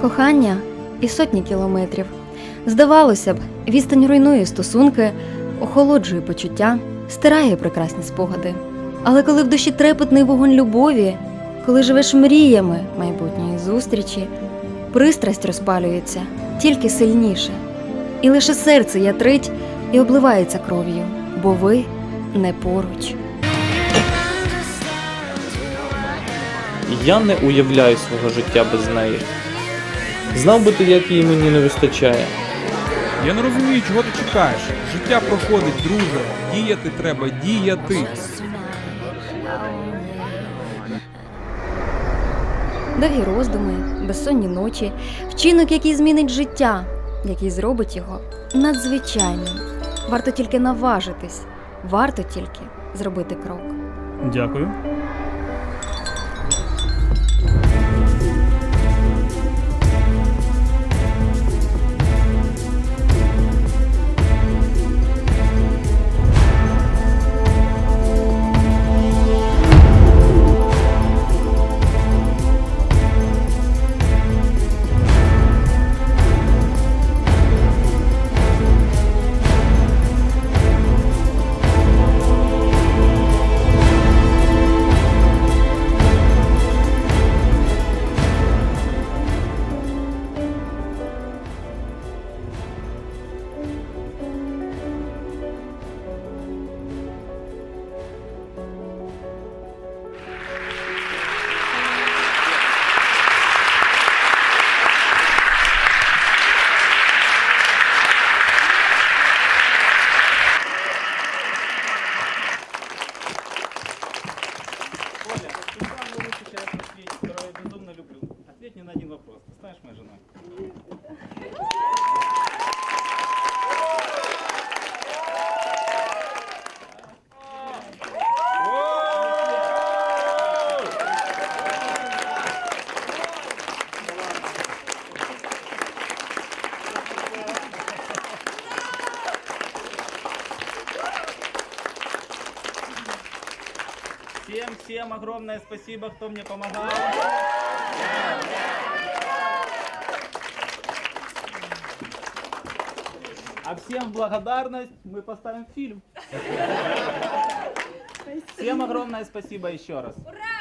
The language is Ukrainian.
Кохання і сотні кілометрів. Здавалося б, відстань руйнує стосунки, охолоджує почуття, стирає прекрасні спогади. Але коли в душі трепетний вогонь любові, коли живеш мріями майбутньої зустрічі, пристрасть розпалюється тільки сильніше. І лише серце ятрить і обливається кров'ю, бо ви не поруч. Я не уявляю свого життя без неї. Знав би ти, як її мені не вистачає. Я не розумію, чого ти чекаєш. Життя проходить, друже. Діяти треба, діяти. Довгі роздуми, безсонні ночі, вчинок, який змінить життя, який зробить його надзвичайним. Варто тільки наважитись, варто тільки зробити крок. Дякую. Всем, всем огромное спасибо, кто мне помогал. А всем в благодарность мы поставим фильм. Всем огромное спасибо еще раз. Ура!